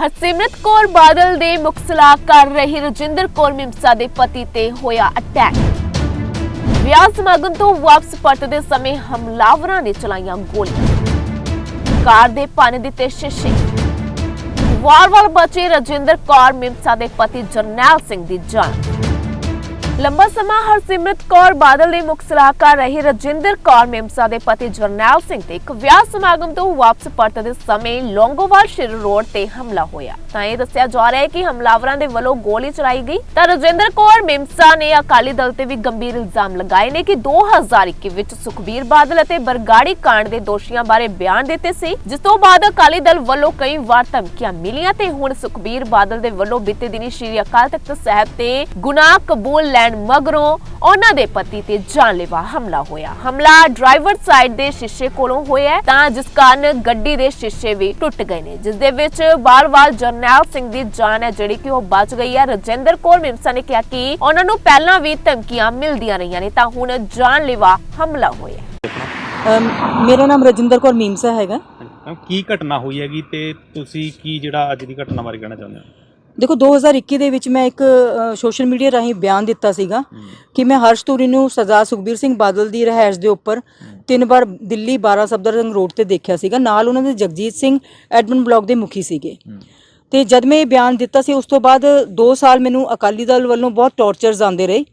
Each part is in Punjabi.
ਹਰਸਿਮਰਤ ਕੌਰ ਬਾਦਲ ਦੇ ਮੁੱਖ ਸਲਾਹਕਾਰ ਰਹੀ ਰਜਿੰਦਰ ਕੌਰ ਮਿਮਸਾ ਦੇ ਪਤੀ ਤੇ ਹੋਇਆ ਅਟੈਕ। ਵਿਆਹ ਸਮਾਗਮ ਤੋਂ ਵਾਪਸ ਪਰਤਦੇ ਸਮੇਂ ਹਮਲਾਵਰਾਂ ਨੇ ਚਲਾਈਆਂ ਗੋਲੀਆਂ। ਕਾਰ ਦੇ ਭੰਨ ਦਿੱਤੇ ਸ਼ੀਸ਼ੇ। ਵਾਰ-ਵਾਰ ਬਚੇ ਰਜਿੰਦਰ ਕੌਰ ਮਿਮਸਾ ਦੇ ਪਤੀ ਜਰਨੈਲ ਸਿੰਘ ਦੀ ਜਾਨ। ਲੰਬਾ ਸਮਾਂ ਹਰਸਿਮਰਤ ਕੌਰ ਬਾਦਲ ਦੇ ਮੁੱਖ ਸਲਾਹਕਾਰ ਰਹੇ ਰਜਿੰਦਰ ਕੌਰ ਮਿਮਸਾ ਦੇ ਪਤੀ ਜਰਨੈਲ ਸਿੰਘ ਤੇ ਇੱਕ ਵਿਆਹ ਸਮਾਗਮ ਤੋਂ ਵਾਪਸ ਪਰਤਦੇ ਸਮੇਂ ਲੌਂਗੋਵਾਲ ਸ਼ਿਰ ਰੋਡ ਤੇ ਹਮਲਾ ਹੋਇਆ। ਤਾਂ ਇਹ ਦੱਸਿਆ ਜਾ ਰਿਹਾ ਹੈ ਕਿ ਹਮਲਾਵਰਾਂ ਦੇ ਵੱਲੋਂ ਗੋਲੀ ਚਲਾਈ ਗਈ। ਤਾਂ ਰਜਿੰਦਰ ਕੌਰ ਮਿਮਸਾ ਨੇ ਅਕਾਲੀ ਦਲ ਤੇ ਵੀ ਗੰਭੀਰ ਇਲਜ਼ਾਮ ਲਗਾਏ ਨੇ ਕਿ 2021 ਵਿੱਚ ਸੁਖਬੀਰ ਬਾਦਲ ਅਤੇ ਬਰਗਾੜੀ ਕਾਂਡ ਦੇ ਦੋਸ਼ੀਆਂ ਬਾਰੇ ਬਿਆਨ ਦਿੱਤੇ ਸੀ, ਜਿਸ ਤੋਂ ਬਾਅਦ ਅਕਾਲੀ ਦਲ ਵੱਲੋਂ ਕਈ ਵਾਰ ਧਮਕੀਆਂ ਮਿਲੀਆਂ ਤੇ ਹੁਣ ਸੁਖਬੀਰ ਬਾਦਲ ਦੇ ਵੱਲੋਂ ਬੀਤੇ ਦਿਨੀ ਸ਼੍ਰੀ ਅਕਾਲ ਤਖਤ ਸਾਹਿਬ ਤੇ ਗੁਨਾਹ ਕਬੂਲ ਲੈ ਲੈਣ ਮਗਰੋਂ ਉਹਨਾਂ ਦੇ ਪਤੀ ਤੇ ਜਾਨਲੇਵਾ ਹਮਲਾ ਹੋਇਆ। ਹਮਲਾ ਡਰਾਈਵਰ ਸਾਈਡ ਦੇ ਸ਼ੀਸ਼ੇ ਕੋਲੋਂ ਹੋਇਆ ਤਾਂ ਜਿਸ ਕਾਰਨ ਗੱਡੀ ਦੇ ਸ਼ੀਸ਼ੇ ਵੀ ਟੁੱਟ ਗਏ ਨੇ ਜਿਸ ਦੇ ਵਿੱਚ ਬਾਰ-ਬਾਰ ਜਰਨੈਲ ਸਿੰਘ ਦੀ ਜਾਨ ਹੈ ਜਿਹੜੀ ਕਿ ਉਹ ਬਚ ਗਈ ਹੈ। ਰਜਿੰਦਰ ਕੌਰ ਮਿਮਸਾ ਨੇ ਕਿਹਾ ਕਿ ਉਹਨਾਂ ਨੂੰ ਪਹਿਲਾਂ ਵੀ ਧਮਕੀਆਂ ਮਿਲਦੀਆਂ ਰਹੀਆਂ ਨੇ ਤਾਂ ਹੁਣ ਜਾਨਲੇਵਾ ਹਮਲਾ ਹੋਇਆ ਮੇਰਾ ਨਾਮ ਰਜਿੰਦਰ ਕੌਰ ਮੀਮਸਾ ਹੈਗਾ। ਕੀ ਘਟਨਾ ਹੋਈ ਹੈਗੀ ਤੇ ਤੁਸੀਂ ਕੀ ਜਿਹੜਾ ਅੱਜ ਦੀ ਘਟਨਾ ਬਾਰੇ ਕਹਿਣਾ ਚਾਹੁੰਦੇ ਹੋ? ਦੇਖੋ 2021 ਦੇ ਵਿੱਚ ਮੈਂ ਇੱਕ ਸੋਸ਼ਲ ਮੀਡੀਆ ਰਾਹੀਂ ਬਿਆਨ ਦਿੱਤਾ ਸੀਗਾ ਕਿ ਮੈਂ ਹਰਸ਼ ਧੂਰੀ ਨੂੰ ਸਰਦਾਰ ਸੁਖਬੀਰ ਸਿੰਘ ਬਾਦਲ ਦੀ ਰਹਿائش ਦੇ ਉੱਪਰ ਤਿੰਨ ਵਾਰ ਦਿੱਲੀ 12 ਸਬਦਰਜੰਗ ਰੋਡ ਤੇ ਦੇਖਿਆ ਸੀਗਾ। ਨਾਲ ਉਹਨਾਂ ਦੇ ਜਗਜੀਤ ਸਿੰਘ ਐਡਮਨ ਬਲਾਕ ਦੇ ਮੁਖੀ ਸੀਗੇ। ਤੇ ਜਦ ਮੈਂ ਇਹ ਬਿਆਨ ਦਿੱਤਾ ਸੀ, ਉਸ ਤੋਂ ਬਾਅਦ 2 ਸਾਲ ਮੈਨੂੰ ਅਕਾਲੀ ਦਲ ਵੱਲੋਂ ਬਹੁਤ ਟੌਰਚਰਸ ਆਉਂਦੇ ਰਹੇ।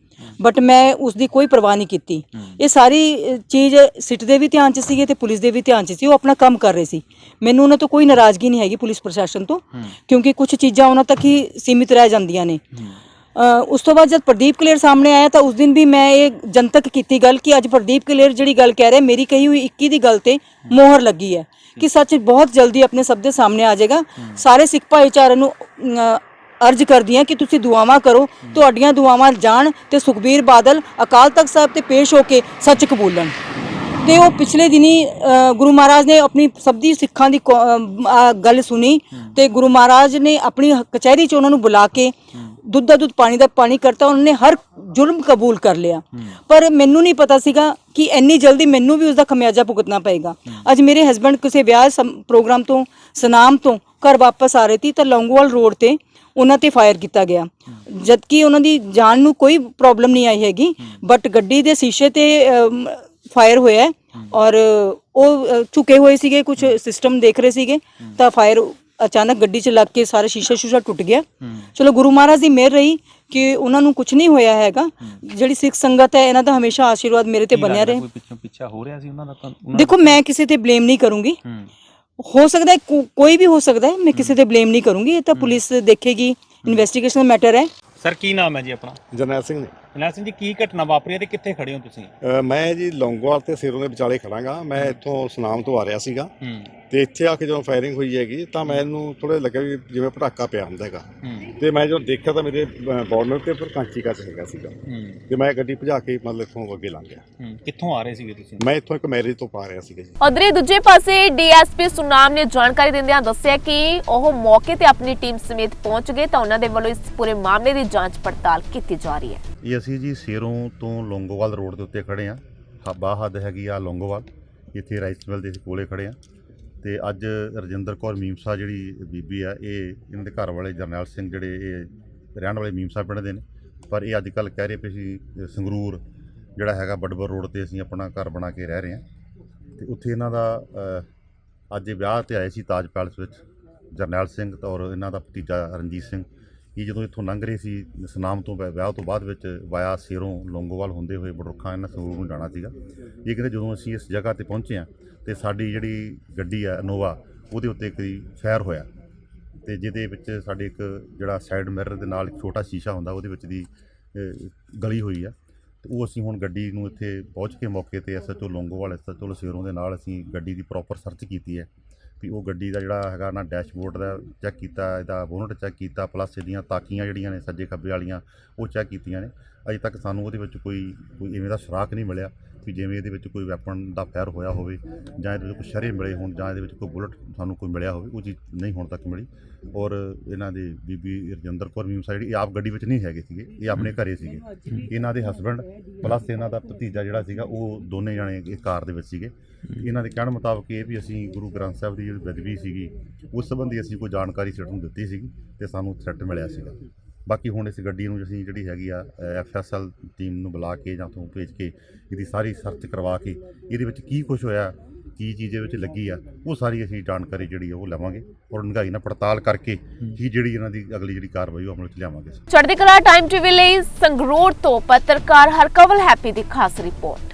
ਬਟ ਮੈਂ ਉਸ ਦੀ ਕੋਈ ਪਰਵਾਹ ਨਹੀਂ ਕੀਤੀ। ਇਹ ਸਾਰੀ ਚੀਜ਼ ਸਿੱਟ ਦੇ ਵੀ ਧਿਆਨ 'ਚ ਸੀਗੇ ਤੇ ਪੁਲਿਸ ਦੇ ਵੀ ਧਿਆਨ 'ਚ ਸੀ। ਉਹ ਆਪਣਾ ਕੰਮ ਕਰ ਰਹੇ ਸੀ। ਮੈਨੂੰ ਉਹਨਾਂ ਤੋਂ ਕੋਈ ਨਾਰਾਜ਼ਗੀ ਨਹੀਂ ਹੈਗੀ ਪੁਲਿਸ ਪ੍ਰਸ਼ਾਸਨ ਤੋਂ ਕਿਉਂਕਿ ਕੁਝ ਚੀਜ਼ਾਂ ਉਹਨਾਂ ਤੱਕ ਹੀ ਸੀਮਿਤ ਰਹਿ ਜਾਂਦੀਆਂ ਨੇ। ਉਸ ਤੋਂ ਬਾਅਦ ਜਦ ਪ੍ਰਦੀਪ ਕਲੇਰ ਸਾਹਮਣੇ ਆਇਆ ਤਾਂ ਉਸ ਦਿਨ ਵੀ ਮੈਂ ਇਹ ਜਨਤਕ ਕੀਤੀ ਗੱਲ ਕਿ ਅੱਜ ਪ੍ਰਦੀਪ ਕਲੇਰ ਜਿਹੜੀ ਗੱਲ ਕਹਿ ਰਿਹਾ ਮੇਰੀ ਕਹੀ ਹੋਈ 21 ਦੀ ਗੱਲ ਤੇ ਮੋਹਰ ਲੱਗੀ ਹੈ ਕਿ ਸੱਚ ਬਹੁਤ ਜਲਦੀ ਆਪਣੇ ਸਭ ਦੇ ਸਾਹਮਣੇ ਆ ਜਾਏਗਾ। ਸਾਰੇ ਸਿੱਖ ਭਾਈਚਾਰੇ ਨੂੰ ਅਰਜ਼ ਕਰਦੀ ਹਾਂ ਕਿ ਤੁਸੀਂ ਦੁਆਵਾਂ ਕਰੋ, ਤੁਹਾਡੀਆਂ ਦੁਆਵਾਂ ਜਾਣ ਤੇ ਸੁਖਬੀਰ ਬਾਦਲ ਅਕਾਲ ਤਖਤ ਸਾਹਿਬ ਤੇ ਪੇਸ਼ ਹੋ ਕੇ ਸੱਚ ਕਬੂਲਣ। ਤੇ ਉਹ ਪਿਛਲੇ ਦਿਨੀ ਅ, ਗੁਰੂ ਮਹਾਰਾਜ ਨੇ ਆਪਣੀ ਸਭ ਦੀ ਸਿੱਖਾਂ ਦੀ ਕੌ- ਅ, ਆ ਗੱਲ ਸੁਣੀ ਤੇ ਗੁਰੂ ਮਹਾਰਾਜ ਨੇ ਆਪਣੀ ਕਚਹਿਰੀ 'ਚ ਉਹਨਾਂ ਨੂੰ ਬੁਲਾ ਕੇ ਦੁੱਧ ਦਾ ਦੁੱਧ ਪਾਣੀ ਦਾ ਪਾਣੀ ਕਰਤਾ ਉਹਨਾਂ ਨੇ ਹਰ ਜ਼ੁਲਮ ਕਬੂਲ ਕਰ ਲਿਆ। ਪਰ ਮੈਨੂੰ ਨਹੀਂ ਪਤਾ ਸੀਗਾ ਕਿ ਇੰਨੀ ਜਲਦੀ ਮੈਨੂੰ ਵੀ ਉਸ ਦਾ ਖਮਿਆਜਾ ਭੁਗਤਣਾ ਪਏਗਾ। ਅੱਜ ਮੇਰੇ ਹਸਬੰਡ ਕਿਸੇ ਵਿਆਹ ਸਮ- ਪ੍ਰੋਗਰਾਮ ਤੋਂ ਸਨਾਮ ਤੋਂ ਘਰ ਵਾਪਸ ਆ ਰਹੇ ਸੀ ਤਾਂ ਲੌਂਗੋਵਾਲ ਰੋਡ ਤੇ ਉਹਨਾਂ ਤੇ ਫਾਇਰ ਕੀਤਾ ਗਿਆ। ਜਦਕਿ ਉਹਨਾਂ ਦੀ ਜਾਨ ਨੂੰ ਕੋਈ ਪ੍ਰੋਬਲਮ ਨਹੀਂ ਆਈ ਹੈਗੀ ਬਟ ਗੱਡੀ ਦੇ ਸ਼ੀਸ਼ੇ ਤੇ ਅਮ, ਫਾਇਰ ਹੋਇਆ ਹੈ ਔਰ ਉਹ ਝੁਕੇ ਹੋਏ ਸੀਗੇ ਕੁਝ ਸਿਸਟਮ ਦੇਖ ਰਹੇ ਸੀਗੇ ਤਾਂ ਫਾਇਰ ਅਚਾਨਕ ਗੱਡੀ 'ਚ ਲੱਗ ਕੇ ਸਾਰਾ ਸ਼ੀਸ਼ਾ ਸ਼ੂਸ਼ਾ ਟੁੱਟ ਗਿਆ। ਚਲੋ ਗੁਰੂ ਮਹਾਰਾਜ ਦੀ ਮਿਹਰ ਰਹੀ ਕਿ ਉਹਨਾਂ ਨੂੰ ਕੁਝ ਨਹੀਂ ਹੋਇਆ ਹੈਗਾ। ਜਿਹੜੀ ਸਿੱਖ ਸੰਗਤ ਹੈ ਇਹਨਾਂ ਦਾ ਹਮੇਸ਼ਾ ਆਸ਼ੀਰਵਾਦ ਮੇਰੇ ਤੇ ਬਣਿਆ ਰਹੇ। ਕੋਈ ਪਿੱਛੋਂ ਪਿੱਛਾ ਹੋ ਰਿਹਾ ਸੀ ਉਹਨਾਂ ਦਾ ਤਾਂ? ਉਹਨਾਂ ਦੇਖੋ ਮੈਂ ਕਿਸੇ ਤੇ ਬਲੇਮ ਨਹੀਂ ਕਰੂੰਗੀ। ਹੂੰ। ਸਕਦਾ ਹੈ ਕੋਈ ਵੀ ਹੋ ਸਕਦਾ ਹੈ ਮੈਂ ਕਿਸੇ ਤੇ ਬਲੇਮ ਨਹੀਂ ਕਰੂੰਗੀ। ਇਹ ਤਾਂ ਪੁਲਿਸ ਦੇਖੇਗੀ ਇਨਵੈਸਟੀਗੇਸ਼ਨ ਮੈਟਰ ਹੈ। ਸਰ ਕੀ ਨਾਮ ਹੈ ਜੀ ਆਪਣਾ? ਜਰਨੈਲ ਸਿੰਘ ਨੇ ਜਨਰਲ ਸਿੰਘ ਜੀ ਕੀ ਘਟਨਾ ਵਾਪਰੀ ਹੈ ਤੇ ਕਿੱਥੇ ਖੜੇ ਹੋ ਤੁਸੀਂ? ਅ, ਮੈਂ ਜੀ ਲੌਂਗੋਵਾਲ ਤੇ ਸਿਰੋਂ ਦੇ ਵਿਚਾਲੇ ਖੜਾਂਗਾ। ਮੈਂ ਇੱਥੋਂ ਸੁਨਾਮ ਤੋਂ ਆ ਰਿਹਾ ਸੀਗਾ। ਹੂੰ। ਤੇ ਇੱਥੇ ਆ ਕੇ ਜਦੋਂ ਫਾਇਰਿੰਗ ਹੋਈ ਹੈਗੀ ਤਾਂ ਮੈਨੂੰ ਥੋੜਾ ਲੱਗਿਆ ਵੀ ਜਿਵੇਂ ਪਟਾਕਾ ਪਿਆ ਹੁੰਦਾ ਹੈਗਾ। ਹੂੰ। ਤੇ ਮੈਂ ਜਦੋਂ ਦੇਖਿਆ ਤਾਂ ਮੇਰੇ ਬਾਰਡਰ ਤੇ ਪਰ ਕਾਂਚੀ ਕੱਚ ਹੈਗਾ ਸੀਗਾ। ਹੂੰ। ਤੇ ਮੈਂ ਗੱਡੀ ਭਜਾ ਕੇ ਮਤਲਬ ਇੱਥੋਂ ਅੱਗੇ ਲੰਘ ਗਿਆ। ਹੂੰ। ਕਿੱਥੋਂ ਆ ਰਹੇ ਸੀਗੇ ਤੁਸੀਂ? ਮੈਂ ਇੱਥੋਂ ਇੱਕ ਮੈਰਿਜ ਤੋਂ ਪਾ ਰਿਹਾ ਸੀਗਾ ਜੀ। ਉਧਰੇ ਦੂਜੇ ਪਾਸੇ ਡੀਐਸਪੀ ਸੁਨਾਮ ਨੇ ਜਾਣਕਾਰੀ ਦਿੰਦਿਆਂ ਦੱਸਿਆ ਕਿ ਉਹ ਮੌਕੇ ਤੇ ਆਪਣੀ ਟੀਮ ਸਮੇਤ ਪਹੁੰਚ ਗਏ ਤਾਂ ਉਹਨਾਂ ਦੇ ਵੱਲੋਂ ਇਸ ਪੂਰੇ ਮਾਮਲੇ ਦੀ ਜਾਂਚ ਪੜਤਾਲ ਕੀਤੀ ਜਾ ਰਹੀ ਹੈ। ਇਹ ਅਸੀਂ ਜੀ ਸੇਰੋਂ ਤੋਂ ਲੌਂਗੋਵਾਲ ਰੋਡ ਦੇ ਉੱਤੇ ਖੜੇ ਆ ਹੱਬਾ ਹੱਦ ਹੈਗੀ ਆ ਲੌਂਗੋਵਾਲ। ਇੱਥੇ ਰਾਈਸ ਮਿਲ ਦੇ ਕੋਲੇ ਖੜੇ ਆ ਤੇ ਅੱਜ ਰਜਿੰਦਰ ਕੌਰ ਮੀਮਸਾ ਜਿਹੜੀ ਬੀਬੀ ਆ, ਇਹ ਇਹਨਾਂ ਦੇ ਘਰ ਵਾਲੇ ਜਰਨੈਲ ਸਿੰਘ ਜਿਹੜੇ ਇਹ ਰਹਿਣ ਵਾਲੇ ਮੀਮਸਾ ਪਿੰਡ ਦੇ ਨੇ। ਪਰ ਇਹ ਅੱਜ ਕੱਲ ਕਹਿ ਰਹੇ ਪਏ ਸੀ ਸੰਗਰੂਰ ਜਿਹੜਾ ਹੈਗਾ ਬੜਬਰ ਰੋਡ ਤੇ ਅਸੀਂ ਆਪਣਾ ਘਰ ਬਣਾ ਕੇ ਰਹਿ ਰਹੇ ਆ ਤੇ ਉੱਥੇ ਇਹਨਾਂ ਦਾ ਅੱਜ ਵਿਆਹ ਤੇ ਆਏ ਸੀ ਤਾਜ ਪੈਲਸ ਵਿੱਚ ਜਰਨੈਲ ਸਿੰਘ ਤੇ ਔਰ ਇਹਨਾਂ ਦਾ ਭਤੀਜਾ ਰਣਜੀਤ ਸਿੰਘ। ਇਹ ਜਦੋਂ ਇੱਥੋਂ ਲੰਘ ਰਹੇ ਸੀ, ਸਨਾਮ ਤੋਂ ਵਿ- ਵਿਆਹ ਤੋਂ ਬਾਅਦ ਵਿੱਚ ਵਾਇਆ ਸਿਰੋਂ ਲੌਂਗੋਵਾਲ ਹੁੰਦੇ ਹੋਏ ਬੜਰੁੱਖਾਂ ਇਹਨਾਂ ਸੰਗਰੂਰ ਨੂੰ ਜਾਣਾ ਸੀਗਾ। ਇਹ ਕਹਿੰਦੇ ਜਦੋਂ ਅਸੀਂ ਇਸ ਜਗ੍ਹਾ ਤੇ ਪਹੁੰਚੇ ਆ ਤੇ ਸਾਡੀ ਜਿਹੜੀ ਗੱਡੀ ਆ ਇਨੋਵਾ ਉਹਦੇ ਉੱਤੇ ਇੱਕ ਫਾਇਰ ਹੋਇਆ। ਤੇ ਜਿਹਦੇ ਵਿੱਚ ਸਾਡੇ ਇੱਕ ਜਿਹੜਾ ਸਾਈਡ ਮਿਰਰ ਦੇ ਨਾਲ ਇੱਕ ਛੋਟਾ ਸ਼ੀਸ਼ਾ ਹੁੰਦਾ, ਉਹਦੇ ਵਿੱਚ ਦੀ ਗਲੀ ਹੋਈ ਆ। ਤੇ ਉਹ ਅਸੀਂ ਹੁਣ ਗੱਡੀ ਨੂੰ ਇੱਥੇ ਪਹੁੰਚ ਕੇ ਮੌਕੇ ਤੇ ਐਸਐਚਓ ਲੌਂਗੋਵਾਲ ਐਸਐਚਓ ਲਸੇਰੋਂ ਦੇ ਨਾਲ ਅਸੀਂ ਗੱਡੀ ਦੀ ਪ੍ਰੋਪਰ ਸਰਚ ਕੀਤੀ ਹੈ। ਵੀ ਉਹ ਗੱਡੀ ਦਾ ਜਿਹੜਾ ਹੈਗਾ ਨਾ ਡੈਸ਼ਬੋਰਡ ਦਾ ਚੈੱਕ ਕੀਤਾ, ਇਹਦਾ ਬੋਨਟ ਚੈੱਕ ਕੀਤਾ ਪਲੱਸ ਇਹਦੀਆਂ ਤਾਕੀਆਂ ਜਿਹੜੀਆਂ ਨੇ, ਸੱਜੇ ਖੱਬੇ ਵਾਲੀਆਂ, ਉਹ ਚੈੱਕ ਕੀਤੀਆਂ ਨੇ। ਅਜੇ ਤੱਕ ਸਾਨੂੰ ਉਹਦੇ ਵਿੱਚ ਕੋਈ ਕੋਈ ਇਵੇਂ ਦਾ ਸੁਰਾਖ ਨਹੀਂ ਮਿਲਿਆ ਵੀ ਜਿਵੇਂ ਇਹਦੇ ਵਿੱਚ ਕੋਈ ਵੈਪਨ ਦਾ ਫਾਇਰ ਹੋਇਆ ਹੋਵੇ ਜਾਂ ਇਹਦੇ ਵਿੱਚ ਕੋਈ ਸ਼ਰੇ ਮਿਲੇ ਹੋਣ ਜਾਂ ਇਹਦੇ ਵਿੱਚ ਕੋਈ ਬੁਲਟ ਸਾਨੂੰ ਕੋਈ ਮਿਲਿਆ ਹੋਵੇ, ਉਹ ਚੀਜ਼ ਨਹੀਂ ਹੁਣ ਤੱਕ ਮਿਲੀ। ਔਰ ਇਹਨਾਂ ਦੇ ਬੀਬੀ ਰਜਿੰਦਰ ਕੌਰ ਮੀਮਸਾ ਜਿਹੜੀ ਇਹ ਆਪ ਗੱਡੀ ਵਿੱਚ ਨਹੀਂ ਹੈਗੇ ਸੀਗੇ, ਇਹ ਆਪਣੇ ਘਰੇ ਸੀਗੇ। ਇਹਨਾਂ ਦੇ ਹਸਬੰਡ ਪਲੱਸ ਇਹਨਾਂ ਦਾ ਭਤੀਜਾ ਜਿਹੜਾ ਸੀਗਾ, ਉਹ ਦੋਨੇ ਜਣੇ ਇਸ ਕਾਰ ਦੇ ਵਿੱਚ ਸੀਗੇ। ਇਹਨਾਂ ਦੇ ਕਹਿਣ ਮੁਤਾਬਕ ਇਹ ਵੀ ਅਸੀਂ ਗੁਰੂ ਗ੍ਰੰਥ ਸਾਹਿਬ ਦੀ ਜਿਹੜੀ ਬਦਵੀ ਸੀਗੀ, ਉਸ ਸੰਬੰਧੀ ਅਸੀਂ ਕੋਈ ਜਾਣਕਾਰੀ ਸਿੱਟ ਨੂੰ ਦਿੱਤੀ ਸੀਗੀ ਤੇ ਸਾਨੂੰ ਥ੍ਰੈਟ ਮਿਲਿਆ ਸੀਗਾ। ਬਾਕੀ ਹੁਣ ਇਸ ਗੱਡੀ ਨੂੰ ਅਸੀਂ ਜਿਹੜੀ ਹੈਗੀ ਆ ਐਫਐਸਐਲ ਟੀਮ ਨੂੰ ਬੁਲਾ ਕੇ ਜਾਂ ਤੋਂ ਭੇਜ ਕੇ ਇਹਦੀ ਸਾਰੀ ਸਰਚ ਕਰਵਾ ਕੇ ਇਹਦੇ ਵਿੱਚ ਕੀ ਕੁਝ ਹੋਇਆ, ਕੀ ਚੀਜ਼ ਦੇ ਵਿੱਚ ਲੱਗੀ ਆ, ਉਹ ਸਾਰੀ ਅਸੀਂ ਜਾਣਕਾਰੀ ਜਿਹੜੀ ਆ ਉਹ ਲਵਾਂਗੇ ਔਰ ਨਿਗਾਈ ਨਾਲ ਪੜਤਾਲ ਕਰਕੇ ਹੀ ਜਿਹੜੀ ਇਹਨਾਂ ਦੀ ਅਗਲੀ ਜਿਹੜੀ ਕਾਰਵਾਈ ਉਹ ਅਮਲ 'ਚ ਲਿਆਵਾਂਗੇ ਚੜ੍ਹਦੀ ਕਲਾ ਟਾਈਮ ਟੀਵੀ ਲਈ ਸੰਗਰੂਰ ਤੋਂ ਪੱਤਰਕਾਰ ਹਰਕਵਲ ਹੈਪੀ ਦੀ ਖਾਸ ਰਿਪੋਰਟ।